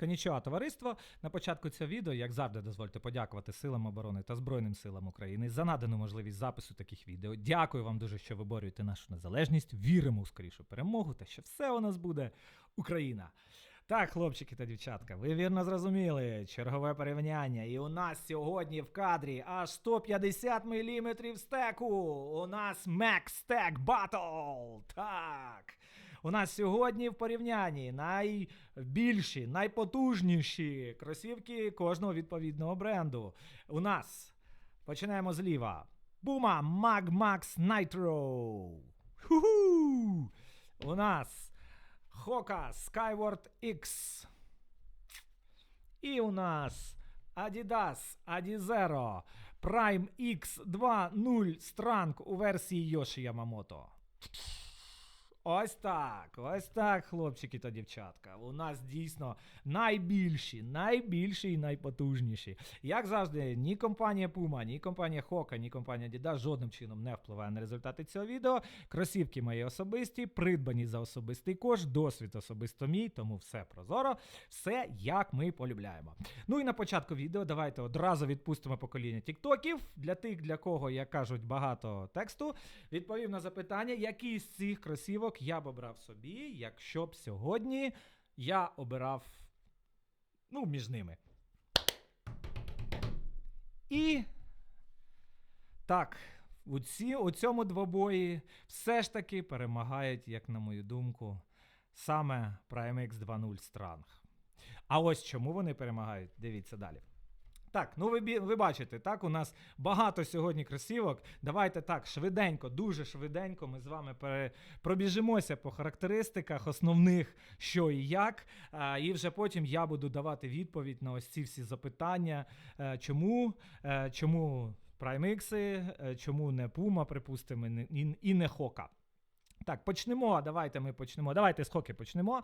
Конічого товариство. На початку цього відео, як завжди, дозвольте подякувати Силам оборони та Збройним силам України за надану можливість запису таких відео. Дякую вам дуже, що виборюєте нашу незалежність. Віримо у скорішу перемогу та що все у нас буде Україна. Так, хлопчики та дівчатка, ви вірно зрозуміли чергове порівняння. І у нас сьогодні в кадрі аж 150 мм стеку. У нас Max Stack Battle. Так. У нас сьогодні в порівнянні найбільші, найпотужніші кросівки кожного відповідного бренду. У нас починаємо зліва. Puma Mag Max Nitro. Ху-ху! У нас Hoka Skyward X. І у нас Adidas Adizero Prime X2.0 Strang у версії Yoshi Yamamoto. Ось так, ось так, хлопчики та дівчатка. У нас дійсно найбільші, найбільші і найпотужніші. Як завжди, ні компанія Puma, ні компанія Hoka, ні компанія Adidas жодним чином не впливає на результати цього відео. Кросівки мої особисті, придбані за особистий кошт, досвід особисто мій, тому все прозоро, все як ми полюбляємо. Ну і на початку відео давайте одразу відпустимо покоління тіктоків. Для тих, для кого, як кажуть, багато тексту. Відповім на запитання, які з цих кросівок я б обрав собі, якщо б сьогодні я обирав ну, між ними. І так, у, ці, у цьому двобої все ж таки перемагають, як на мою думку, саме Prime X 2.0 Strang. А ось чому вони перемагають, дивіться далі. Так, ну ви, ви бачите, так, у нас багато сьогодні кросівок. Давайте так, швиденько, дуже швиденько ми з вами пробіжимося по характеристиках основних, що і як. І вже потім я буду давати відповідь на ось ці всі запитання. Е, чому, е, чому X, е, чому не Puma, припустимо, і, не Hoka. Так, почнемо. Давайте ми почнемо. Давайте з Хоки почнемо.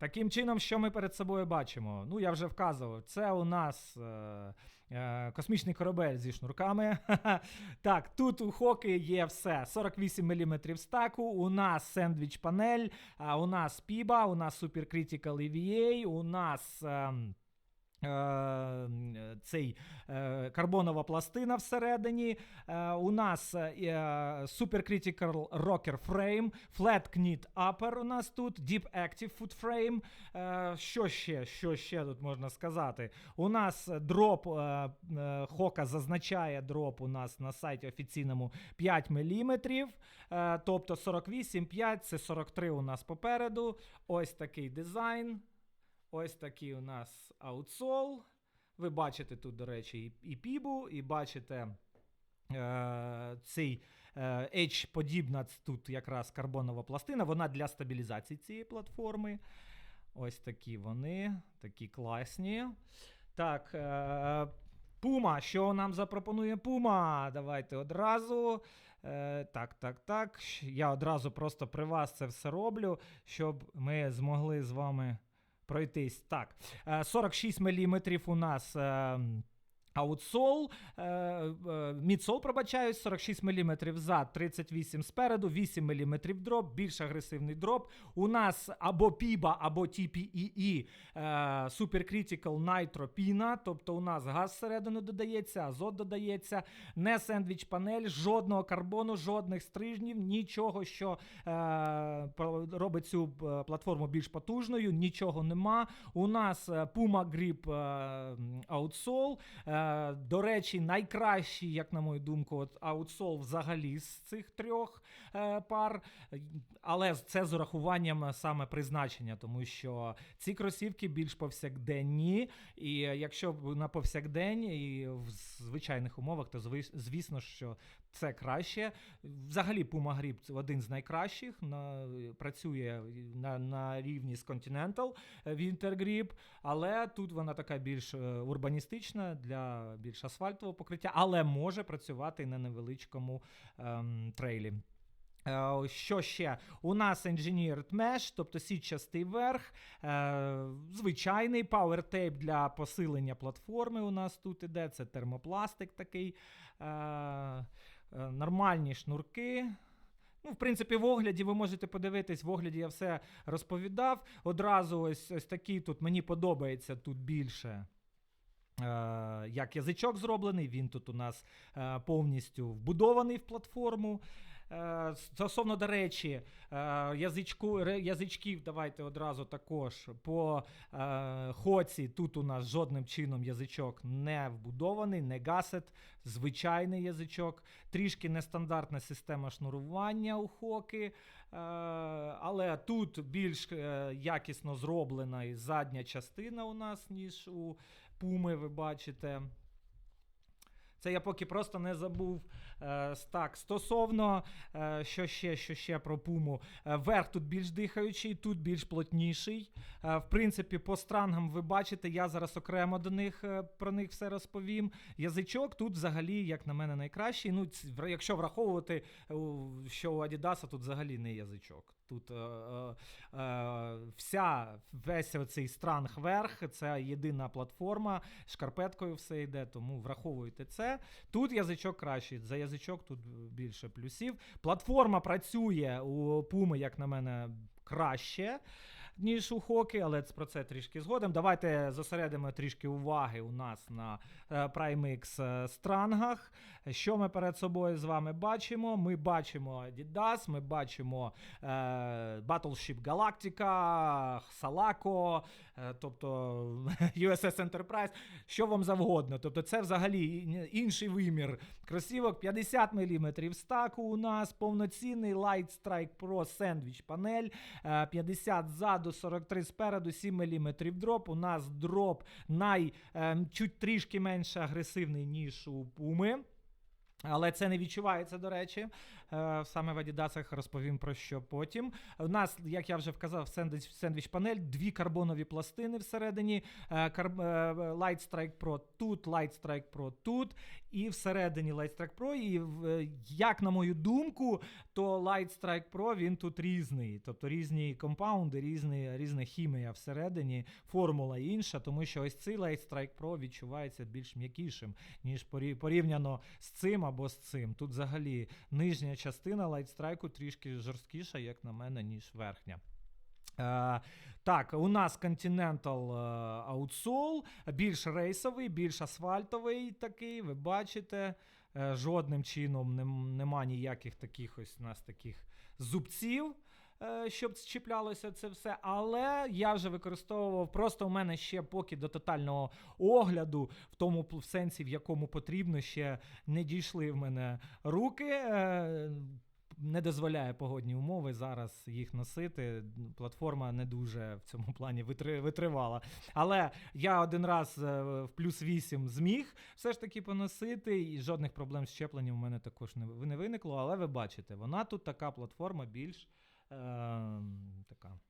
Таким чином, що ми перед собою бачимо? Ну, я вже вказував, це у нас е, е, космічний корабель зі шнурками. так, тут у Хоки є все: 48 мм стаку, у нас сендвіч панель, а у нас піба, у нас Super Critical EVA, у нас. е, Цей е, карбонова пластина всередині. Е, у нас е, е, Super Critical Rocker Frame, Flat Knit Upper у нас тут, Deep Active Foot Frame. Е, що ще? Що ще тут можна сказати? У нас дроп е, е, Хока зазначає дроп у нас на сайті офіційному 5 мм. Е, тобто 48,5 це 43 у нас попереду. Ось такий дизайн. Ось такий у нас аутсол. Ви бачите тут, до речі, і, пібу, і бачите е, цей е, H-подібна тут якраз карбонова пластина. Вона для стабілізації цієї платформи. Ось такі вони, такі класні. Так. Е, Пума, що нам запропонує Пума? Давайте одразу. Так, так, так. Я одразу просто при вас це все роблю, щоб ми змогли з вами пройтись. Так, е, 46 мм у нас. Аутсол, е, е, мідсол, пробачаюсь, 46 мм зад, 38 спереду, 8 мм дроп, більш агресивний дроп. У нас або PIBA, або TPEE Super Critical Nitro тобто у нас газ всередину додається, азот додається, не сендвіч панель, жодного карбону, жодних стрижнів, нічого, що е, робить цю платформу більш потужною, нічого нема. У нас Puma Grip аутсол. Е, до речі, найкращий, як на мою думку, аутсол взагалі з цих трьох е, пар. Але це з урахуванням саме призначення, тому що ці кросівки більш повсякденні. І якщо на повсякдень і в звичайних умовах, то звісно, що це краще. Взагалі, Puma Grip один з найкращих. На, працює на, на рівні з Continental е, Winter Grip, але тут вона така більш урбаністична для більш асфальтового покриття, але може працювати на невеличкому ем, трейлі. Е, Що ще? У нас Engineered Mesh, тобто сітчастий верх, е, звичайний Power Tape для посилення платформи у нас тут іде. Це термопластик такий. Е, Нормальні шнурки. Ну, в принципі, в огляді ви можете подивитись, в огляді я все розповідав. Одразу ось, ось такий тут мені подобається тут більше. Е, як язичок зроблений, він тут у нас е, повністю вбудований в платформу. Е, Стосовно, до речі, язичку, язичків, давайте одразу також по хоці. Тут у нас жодним чином язичок не вбудований, не гасет, звичайний язичок, трішки нестандартна система шнурування у хоки. Але тут більш якісно зроблена задня частина у нас, ніж у пуми, ви бачите. Це я поки просто не забув. Е, так, стосовно, е, що ще, що ще про пуму. Е, верх тут більш дихаючий, тут більш плотніший. В принципі, по странгам ви бачите, я зараз окремо до них про них все розповім. Язичок тут взагалі, як на мене, найкращий. Ну, якщо враховувати, що у Adidas тут взагалі не язичок. Тут е, е, е, вся весь оцей странг верх, це єдина платформа, шкарпеткою все йде, тому враховуйте це. Тут язичок кращий, за язичок тут більше плюсів. Платформа працює у Puma, як на мене, краще. Ніж у хокі, але про це трішки згодом. Давайте зосередимо трішки уваги у нас на е, PrimeX е, странгах. Що ми перед собою з вами бачимо? Ми бачимо Adidas, ми бачимо е, Battleship Galactica, Salako, тобто USS Enterprise, що вам завгодно. Тобто це взагалі інший вимір кросівок. 50 мм стаку у нас, повноцінний Light Strike Pro Sandwich панель, е, 50 ззаду, 43 спереду, 7 мм дроп. У нас дроп най, е, чуть трішки менше агресивний, ніж у Puma. Але це не відчувається, до речі. Е, Саме в Адідасах розповім про що потім. У нас, як я вже вказав, сендвіч, панель, дві карбонові пластини всередині. е, е, Light Strike Pro тут, Light Strike Pro тут, і всередині Light Strike Pro. І як на мою думку, то Light Strike Pro він тут різний. Тобто різні компаунди, різні, різна хімія всередині, формула інша, тому що ось цей Light Strike Pro відчувається більш м'якішим, ніж порі- порівняно з цим або з цим. Тут взагалі нижня частина лайтстрайку трішки жорсткіша, як на мене, ніж верхня. Е, так, у нас Continental е, Outsole, більш рейсовий, більш асфальтовий такий, ви бачите. Е, жодним чином нема ніяких таких ось у нас таких зубців, е, щоб чіплялося це все. Але я вже використовував, просто у мене ще поки до тотального огляду, в тому в сенсі, в якому потрібно, ще не дійшли в мене руки. Е, не дозволяє погодні умови зараз їх носити. Платформа не дуже в цьому плані витри- витривала. Але я один раз е, в плюс 8 зміг все ж таки поносити, і жодних проблем з щепленням у мене також не, ви- не виникло. Але ви бачите, вона тут така платформа більш е, така.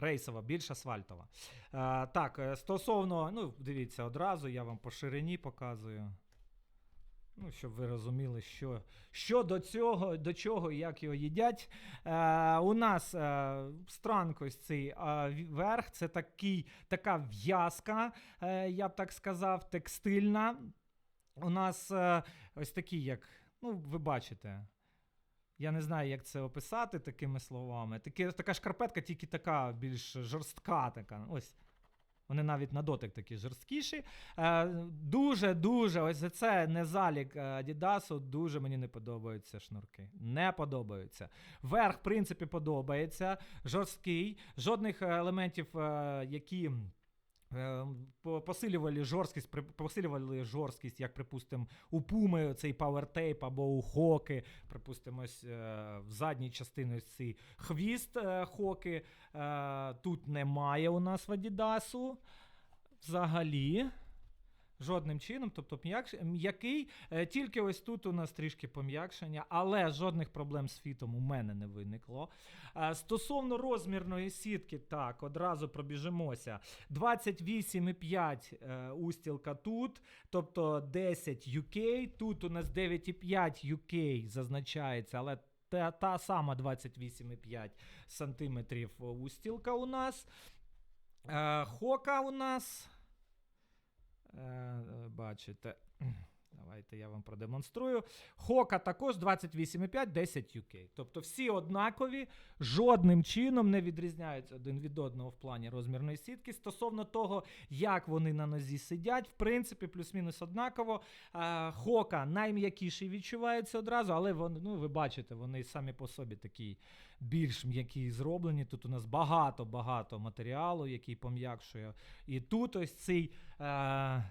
Рейсова, більш асфальтова. Е, так, е, стосовно, ну, дивіться, одразу я вам по ширині показую. Ну, щоб ви розуміли, що, що до цього, до чого, і як його їдять. Е, у нас е, странк ось цей е, верх, це такий, така в'язка, е, я б так сказав, текстильна. У нас е, ось такий, як, ну, ви бачите. Я не знаю, як це описати такими словами. Такі, така шкарпетка, тільки така більш жорстка. Така. Ось. Вони навіть на дотик такі жорсткіші. Дуже-дуже, ось це не залік е, Адідасу, дуже мені не подобаються шнурки. Не подобаються. Верх, в принципі, подобається. Жорсткий. Жодних е, елементів, е, які. Е, по- Посилювали жорсткість, посилювали жорсткість, як, припустимо, у Пуми цей павертейп або у Хоки, припустимо, е, в задній частині цей хвіст е, Хоки. Е, Тут немає у нас в Адідасу взагалі. Жодним чином, тобто м'який, е, тільки ось тут у нас трішки пом'якшення, але жодних проблем з фітом у мене не виникло. Е, Стосовно розмірної сітки, так, одразу пробіжимося. 28,5 е, устілка тут, тобто 10 UK, тут у нас 9,5 UK зазначається, але та, та сама 28,5 сантиметрів устілка у нас. Е, Хока у нас. Е, бачите. Давай Давайте я вам продемонструю. Хока також 28,5, 10 UK. Тобто всі однакові, жодним чином не відрізняються один від одного в плані розмірної сітки. Стосовно того, як вони на нозі сидять, в принципі, плюс-мінус однаково. Хока найм'якіший відчувається одразу, але вони, ну, ви бачите, вони самі по собі такі більш м'які зроблені. Тут у нас багато-багато матеріалу, який пом'якшує. І тут ось цей. Е,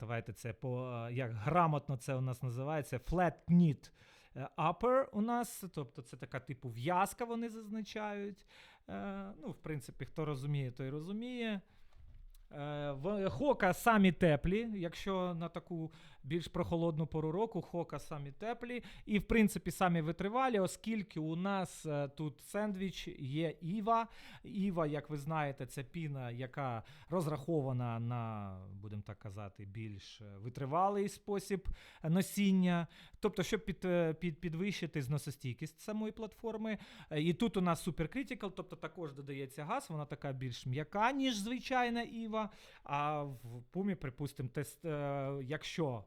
давайте це по е, як грамотно це у нас називається flat knit е, upper у нас, тобто це така типу в'язка, вони зазначають. Е, ну, в принципі, хто розуміє, той розуміє. Хока самі теплі, якщо на таку більш прохолодну пору року, хока самі теплі. І, в принципі, самі витривалі, оскільки у нас е, тут сендвіч є Іва. Іва, як ви знаєте, це піна, яка розрахована на, будемо так казати, більш е, витривалий спосіб носіння. Тобто, щоб під, е, під, підвищити зносостійкість самої платформи. І тут у нас Critical, тобто також додається газ, вона така більш м'яка, ніж звичайна Іва. А в пумі, припустимо, тест, якщо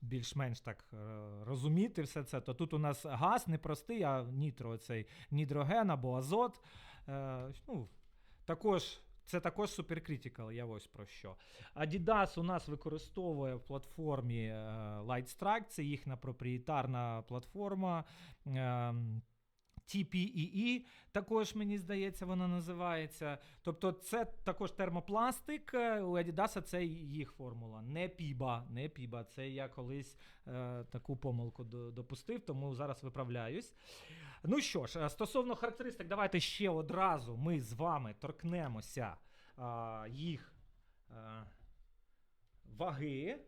більш-менш так е, розуміти все це, то тут у нас газ не простий, а нітро, цей нідроген або азот. Е, ну, також. Це також суперкритикал, я ось про що. Adidas у нас використовує в платформі е, Lightstrike, це їхня проприєтарна платформа. TPEE, також мені здається, вона називається. Тобто, це також термопластик. е, У Adidas це їх формула. Не піба, не піба. Це я колись е, таку помилку допустив, тому зараз виправляюсь. Ну що ж, е, стосовно характеристик, давайте ще одразу ми з вами торкнемося а, їх е, ваги.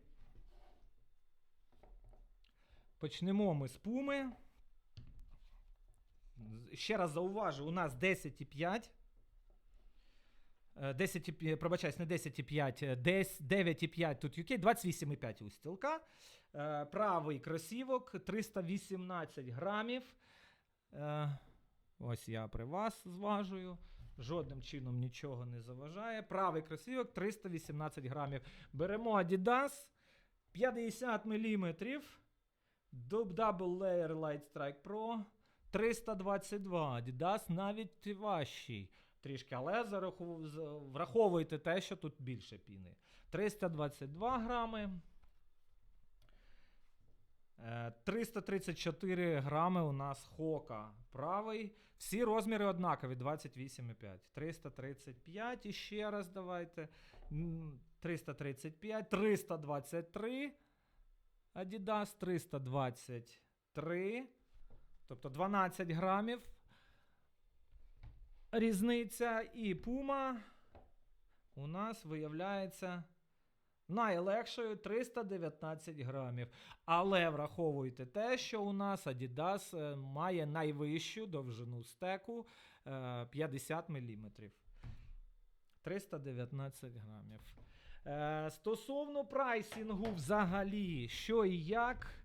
Почнемо ми з пуми. Ще раз зауважу, у нас 10,5. Е, 10, пробачаюсь, не 10,5, е, 9,5 тут UK, 28,5 устілка. Е, Правий кросівок 318 грамів. Е, Ось я при вас зважую. Жодним чином нічого не заважає. Правий кросівок 318 грамів. Беремо Adidas 50 мм. Double Layer Light Strike Pro 322. Adidas навіть важчий трішки, але враховуйте те, що тут більше піни. 322 грами. Е, 334 грами у нас хока правий. Всі розміри однакові 28,5. 335 і ще раз давайте. 335, 323. Adidas 323. Тобто 12 грамів. Різниця. І Puma у нас виявляється найлегшою 319 грамів. Але враховуйте те, що у нас Adidas е, має найвищу довжину стеку е, 50 мм. 319 грамів. Е, Стосовно прайсінгу, взагалі, що і як.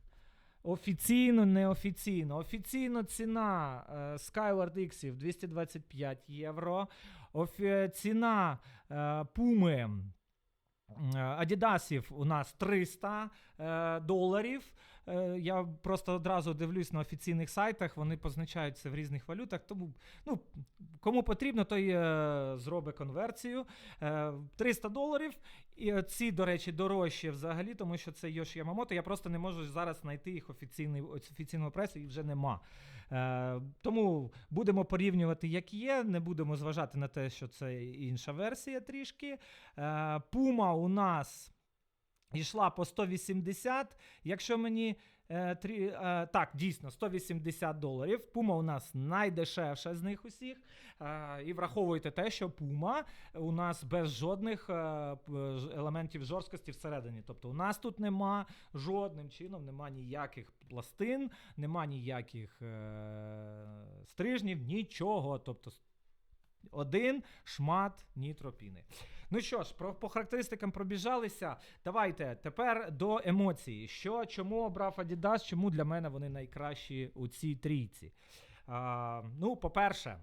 Офіційно, неофіційно. Офіційно ціна е, Skyward X 225 євро. Офі- ціна е, Puma Адідасів у нас 300 е, доларів. Е, я просто одразу дивлюсь на офіційних сайтах, вони позначають це в різних валютах. Тому ну, кому потрібно, той е, зробить конверсію. Е, 300 доларів. І е, ці, до речі, дорожчі взагалі, тому що це Йоші Ямамото. Я просто не можу зараз знайти їх офіційний, офіційного пресу, їх вже нема. Е, тому будемо порівнювати, як є. Не будемо зважати на те, що це інша версія трішки. Е, Пума у нас йшла по 180. Якщо мені е, трі, е, так, дійсно, 180 доларів. Пума у нас найдешевша з них усіх. Е, і враховуйте те, що Пума у нас без жодних е, елементів жорсткості всередині. Тобто у нас тут нема жодним чином, нема ніяких пластин, нема ніяких е, стрижнів, нічого. Тобто один шмат нітропіни. Ну що ж, про, по характеристикам пробіжалися. Давайте тепер до емоцій. Що, чому обрав Adidas, чому для мене вони найкращі у цій трійці? А, ну, по-перше,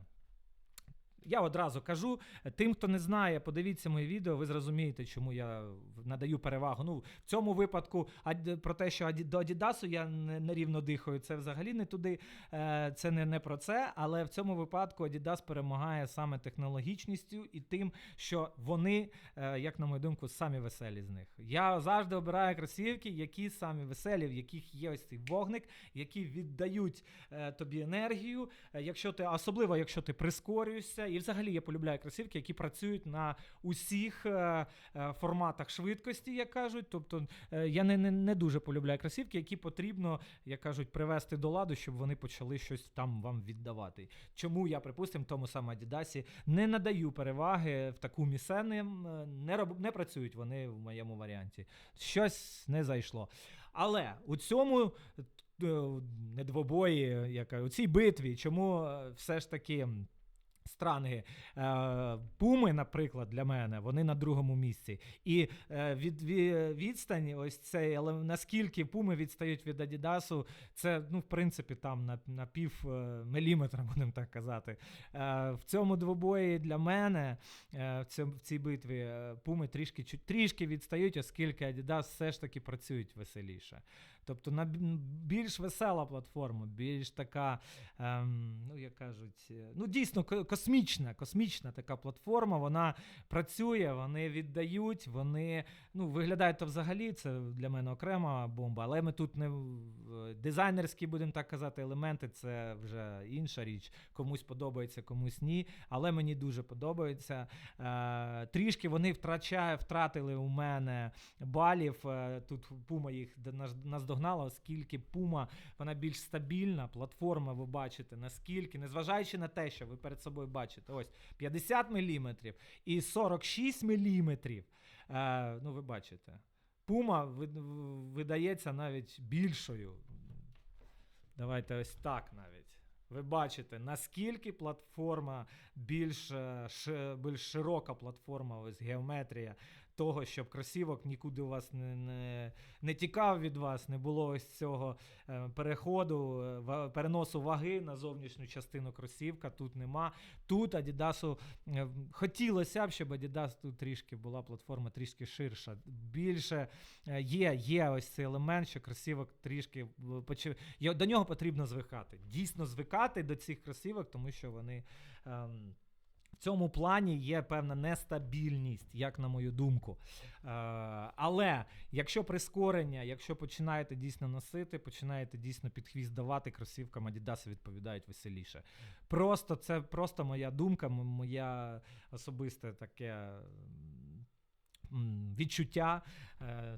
Я одразу кажу, тим, хто не знає, подивіться моє відео, ви зрозумієте, чому я надаю перевагу. Ну, в цьому випадку ад- про те, що до Адідасу я не, не рівно дихаю, це взагалі не туди. Е, Це не, не про це. Але в цьому випадку Adidas перемагає саме технологічністю і тим, що вони, е, як на мою думку, самі веселі з них. Я завжди обираю кросівки, які самі веселі, в яких є ось цей вогник, які віддають е, тобі енергію. Якщо ти, особливо якщо ти прискорюєшся, і взагалі я полюбляю кросівки, які працюють на усіх е, е, форматах швидкості, як кажуть. Тобто е, я не, не, не дуже полюбляю кросівки, які потрібно, як кажуть, привести до ладу, щоб вони почали щось там вам віддавати. Чому я, припустимо, тому самому Адідасі не надаю переваги в таку місцевим, е, не, роб, не працюють вони в моєму варіанті. Щось не зайшло. Але у цьому е, не двобої, яка у цій битві, чому все ж таки. Странги Е, Пуми, наприклад, для мене, вони на другому місці. І е, від, від відстань, ось цей, але наскільки пуми відстають від Адідасу, це, ну, в принципі, там на, на пів е, міліметра, будемо так казати. В цьому двобої для мене в, цьому, в цій битві пуми трішки, трішки відстають, оскільки Adidas все ж таки працюють веселіше. Тобто на більш весела платформа, більш така, ем, ну як кажуть, е, ну дійсно космічна, космічна така платформа. Вона працює, вони віддають, вони ну виглядають то взагалі. Це для мене окрема бомба. Але ми тут не дизайнерські, будемо так казати, елементи. Це вже інша річ. Комусь подобається, комусь ні. Але мені дуже подобається. Е, трішки вони втрачає, втратили у мене балів. Е, Тут Пума їх наж- наздогнала, оскільки Пума вона більш стабільна. Платформа, ви бачите, наскільки, незважаючи на те, що ви перед собою бачите, ось 50 мм і 46 мм. Е, ну, ви бачите. Пума видається навіть більшою. Давайте ось так навіть. Ви бачите, наскільки платформа більш, е, більш широка платформа, ось геометрія того, щоб кросівок нікуди у вас не, не, не тікав від вас, не було ось цього е, переходу, е, переносу ваги на зовнішню частину кросівка. Тут нема. Тут Адідасу е, хотілося б, щоб Adidas тут трішки була платформа трішки ширша. Більше є, є ось цей елемент, що кросівок трішки почав. До нього потрібно звикати. Дійсно звикати до цих кросівок, тому що вони. Ем, цьому плані є певна нестабільність, як на мою думку. Е, але якщо прискорення, якщо починаєте дійсно носити, починаєте дійсно під хвіст давати, кросівкам Adidas відповідають веселіше. Просто це просто моя думка, моя особисте таке. Відчуття,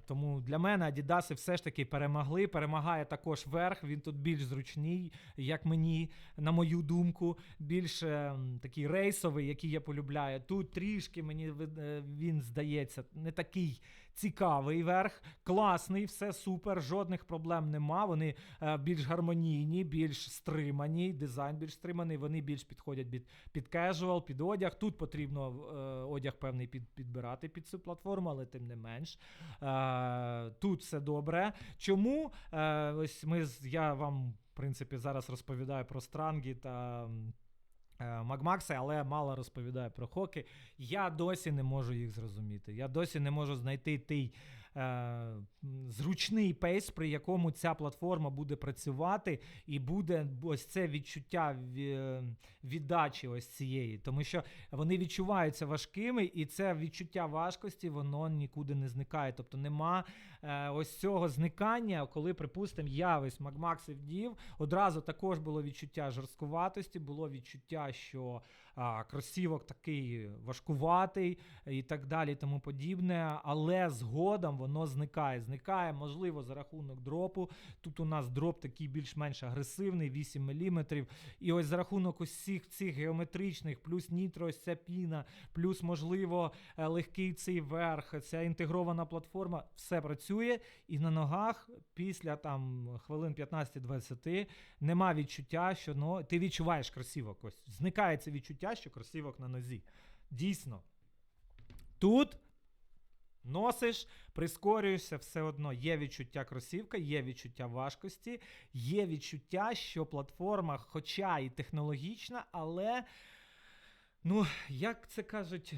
тому для мене Адідаси все ж таки перемогли. Перемагає також верх. Він тут більш зручний, як мені, на мою думку, більш е, такий рейсовий, який я полюбляю. Тут трішки мені е, він здається не такий цікавий верх, класний, все супер, жодних проблем нема. Вони е, більш гармонійні, більш стримані, дизайн більш стриманий. Вони більш підходять під, під кежуал, під одяг. Тут потрібно е, одяг певний під, підбирати під цю платформу, але тим не менш. Е, тут все добре. Чому? Е, ось ми я вам, в принципі, зараз розповідаю про Странгі та. е, але мало розповідаю про хоки. Я досі не можу їх зрозуміти. Я досі не можу знайти той е, зручний пейс, при якому ця платформа буде працювати, і буде ось це відчуття віддачі ось цієї. Тому що вони відчуваються важкими, і це відчуття важкості воно нікуди не зникає. Тобто нема е, ось цього зникання, коли, припустимо, я ось Магмакси вдів, одразу також було відчуття жорсткуватості, було відчуття, що а, кросівок такий важкуватий і так далі, тому подібне. Але згодом воно зникає. Зникає, можливо, за рахунок дропу. Тут у нас дроп такий більш-менш агресивний, 8 мм. І ось за рахунок усіх цих геометричних, плюс нітро, ось ця піна, плюс, можливо, е, легкий цей верх, ця інтегрована платформа, все працює. І на ногах після там хвилин 15-20 нема відчуття, що ну, ти відчуваєш кросівок. Ось зникає це відчуття, що кросівок на нозі. Дійсно. Тут носиш, прискорюєшся, все одно є відчуття кросівка, є відчуття важкості, є відчуття, що платформа, хоча і технологічна, але ну, як це кажуть,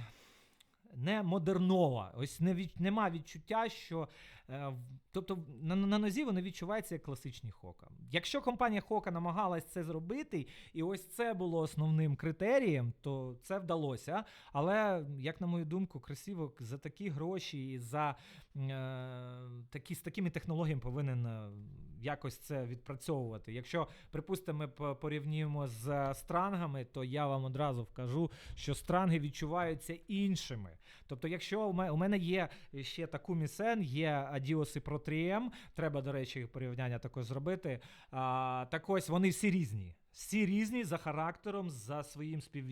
не модернова. Ось не від, нема відчуття, що. Е, тобто на, на нозі вони відчуваються як класичні хока. Якщо компанія Хока намагалась це зробити, і ось це було основним критерієм, то це вдалося. Але, як на мою думку, кросівок за такі гроші і за е, такі, з такими технологіями повинен е, якось це відпрацьовувати. Якщо, припустимо, ми по- порівнюємо з странгами, то я вам одразу вкажу, що странги відчуваються іншими. Тобто, якщо у ме- у мене є ще таку місен, є Adios і Pro 3M, треба, до речі, порівняння також зробити. А, так ось вони всі різні. Всі різні за характером, за своїм спів...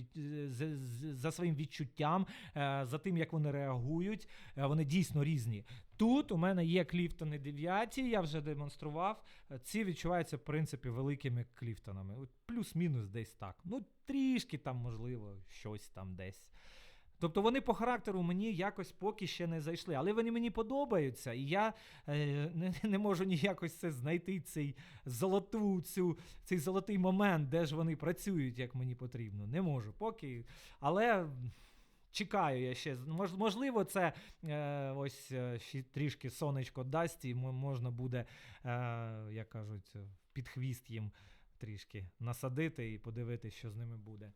за своїм відчуттям, е, за тим, як вони реагують. Е, Вони дійсно різні. Тут у мене є кліфтони 9, я вже демонстрував. Ці відчуваються, в принципі, великими кліфтонами. Плюс-мінус десь так. Ну, трішки там, можливо, щось там десь. Тобто вони по характеру мені якось поки ще не зайшли, але вони мені подобаються, і я е, не, не можу ніякось це знайти цей золоту, цю, цей золотий момент, де ж вони працюють, як мені потрібно. Не можу поки. Але чекаю я ще. Мож, можливо, це е, ось е, ще трішки сонечко дасть, і можна буде, е, як кажуть, під хвіст їм трішки насадити і подивитися, що з ними буде.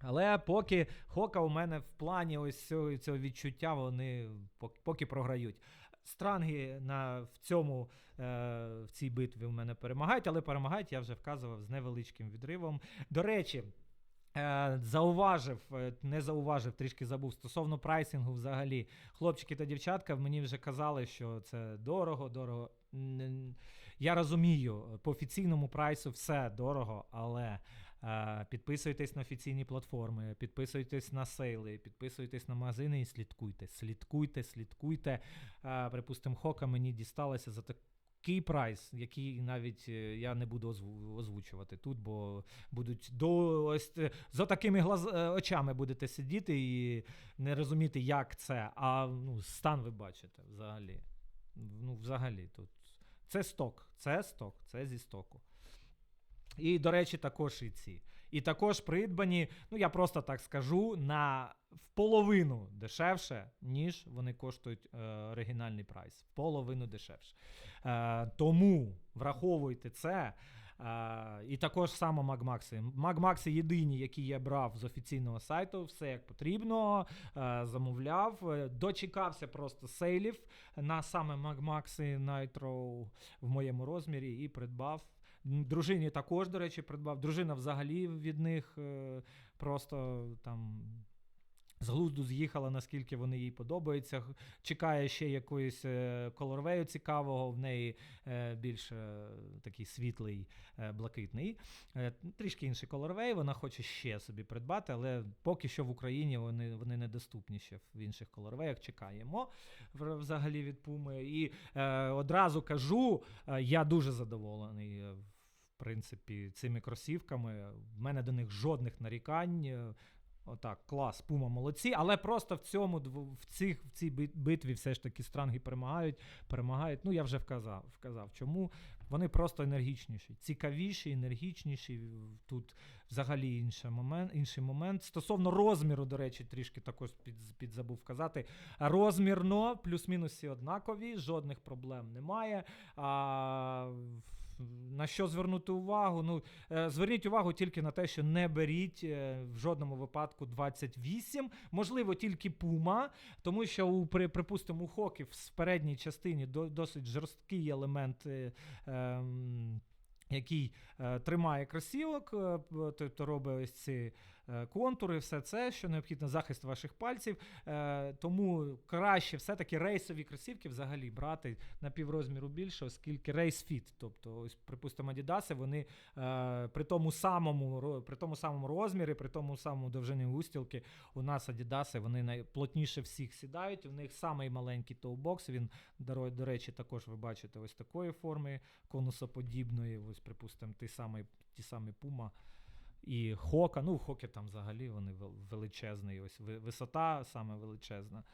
Але поки Хока у мене в плані ось цього, цього відчуття, вони поки, програють. Странги на, в, цьому, е, в цій битві у мене перемагають, але перемагають, я вже вказував, з невеличким відривом. До речі, зауважив, е, не зауважив, трішки забув стосовно прайсингу взагалі. Хлопчики та дівчатка мені вже казали, що це дорого, дорого. Я розумію, по офіційному прайсу все дорого, але. Е, Підписуйтесь на офіційні платформи, підписуйтесь на сейли, підписуйтесь на магазини і слідкуйте. Слідкуйте, слідкуйте. Е, Припустимо, Хока мені дісталося за такий прайс, який навіть е, я не буду озвучувати тут, бо будуть до ось е, за такими глаз, е, очами будете сидіти і не розуміти, як це. А ну, стан ви бачите взагалі. Ну, взагалі тут. Це сток, це сток, це зі стоку. І, до речі, також і ці. І також придбані, ну я просто так скажу, на в половину дешевше, ніж вони коштують е, оригінальний прайс. В половину дешевше. Е, тому враховуйте це. Е, і також саме Магмакси. Магмакси єдині, які я брав з офіційного сайту, все як потрібно. Е, замовляв, е, дочекався просто сейлів на саме Магмакси Nitro в моєму розмірі і придбав. Дружині також, до речі, придбав. Дружина взагалі від них е, просто там. З глузду з'їхала, наскільки вони їй подобаються. Чекає ще якоїсь е, колорвею цікавого, в неї е, більш такий світлий, блакитний. Трішки інший колорвей, вона хоче ще собі придбати, але поки що в Україні вони, вони недоступні ще в інших колорвеях. Чекаємо взагалі від Пуми. І одразу кажу, я дуже задоволений. Принципі, цими кросівками. В мене до них жодних нарікань. Отак, клас, Пума молодці, але просто в цьому в цих в цій бит- битві все ж таки странги перемагають. Перемагають. Ну я вже вказав, вказав, чому вони просто енергічніші, цікавіші, енергічніші. Тут взагалі інший момент. Інший момент. Стосовно розміру, до речі, трішки також під, підзабув казати. Розмірно, плюс-мінус однакові, жодних проблем немає. А, на що звернути увагу? Ну, е, зверніть увагу тільки на те, що не беріть е, в жодному випадку 28, можливо, тільки пума, тому що у при, припустимо, у Хоків в передній частині до, досить жорсткий елемент. е, ем, який е, тримає кросівок, п- тобто робить ось ці контури, все це, що необхідно, захист ваших пальців. Е, тому краще все-таки рейсові кросівки взагалі брати на піврозміру більше, оскільки рейс фіт. Тобто, ось, припустимо, Адідаси, вони е, при тому самому при тому самому розмірі, при тому самому довжині устілки, у нас Адідаси вони найплотніше всіх сідають. У них самий маленький тоубокс. Він, до, речі, також ви бачите ось такої форми конусоподібної. Ось, припустимо, ті самі, ті самі Puma. І Хока, ну, Хоки там взагалі вони вел- величезні. Ось висота саме величезна.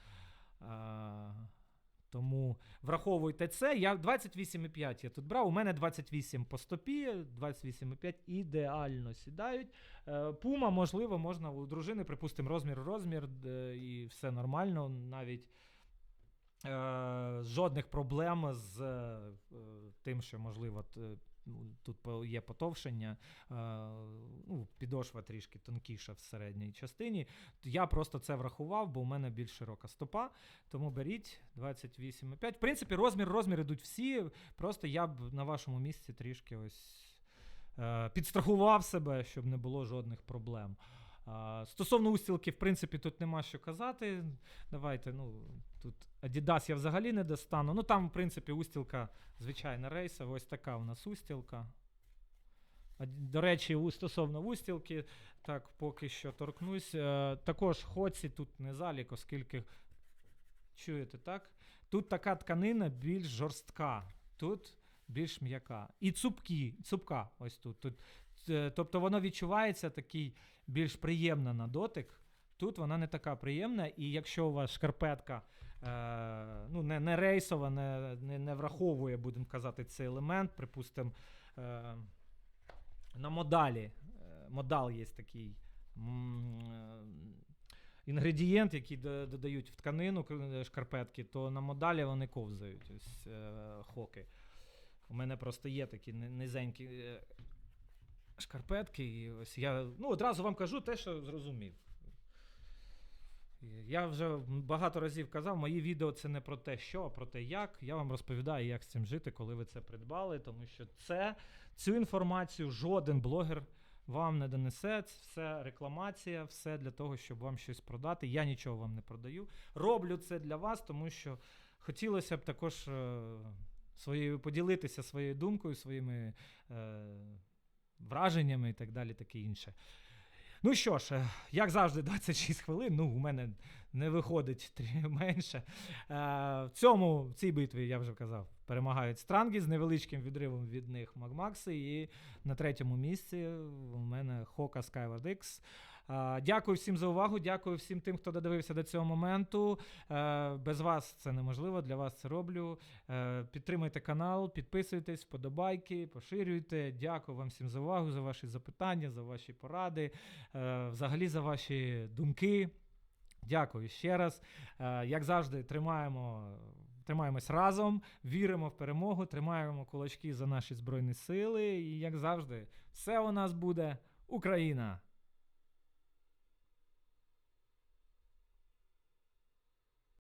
А, Тому враховуйте це. Я 28,5 я тут брав. У мене 28 по стопі, 28,5 ідеально сідають. Е, Пума, можливо, можна у дружини, припустимо, розмір, розмір, е, і все нормально. Навіть е, жодних проблем з тим, що, можливо, тут є потовшення, е, ну, підошва трішки тонкіша в середній частині. Я просто це врахував, бо у мене більш широка стопа. Тому беріть 28,5. В принципі, розмір, розмір ідуть всі. Просто я б на вашому місці трішки ось е, підстрахував себе, щоб не було жодних проблем. Стосовно устілки, в принципі, тут нема що казати. Давайте, ну, тут Adidas я взагалі не достану. Ну, там, в принципі, устілка звичайна рейсова. Ось така у нас устілка. До речі, стосовно устілки, так, поки що торкнусь. Е, також хоці тут не залік, оскільки чуєте, так? Тут така тканина більш жорстка, тут більш м'яка. І цупкі, цупка ось тут. тут. Е, Тобто воно відчувається такий більш приємна на дотик. Тут вона не така приємна, і якщо у вас шкарпетка ну, не, не рейсова, не, не, не враховує, будемо казати, цей елемент, припустимо, е, на модалі. е, Модал є такий е, інгредієнт, який додають в тканину е, шкарпетки, то на модалі вони ковзають. Ось е, хоки. У мене просто є такі низенькі е, шкарпетки, і ось я ну, одразу вам кажу те, що зрозумів. Я вже багато разів казав, мої відео це не про те, що, а про те, як. Я вам розповідаю, як з цим жити, коли ви це придбали, тому що це, цю інформацію жоден блогер вам не донесе. Це все рекламація, все для того, щоб вам щось продати. Я нічого вам не продаю. Роблю це для вас, тому що хотілося б також е, своєю поділитися своєю думкою, своїми е, враженнями і так далі, таке інше. Ну що ж, е, як завжди, 26 хвилин. Ну, у мене не виходить менше. Е, в цьому, в цій битві, я вже казав, перемагають странги з невеличким відривом від них Магмакси. І на третьому місці у мене Хока Skyward X. Е, дякую всім за увагу. Дякую всім тим, хто додивився до цього моменту. Е, без вас це неможливо, для вас це роблю. Е, підтримуйте канал, підписуйтесь, вподобайки, поширюйте. Дякую вам всім за увагу, за ваші запитання, за ваші поради, взагалі за ваші думки. Дякую ще раз. Як завжди, тримаємо. Тримаємось разом, віримо в перемогу, тримаємо кулачки за наші збройні сили. І як завжди, все у нас буде Україна!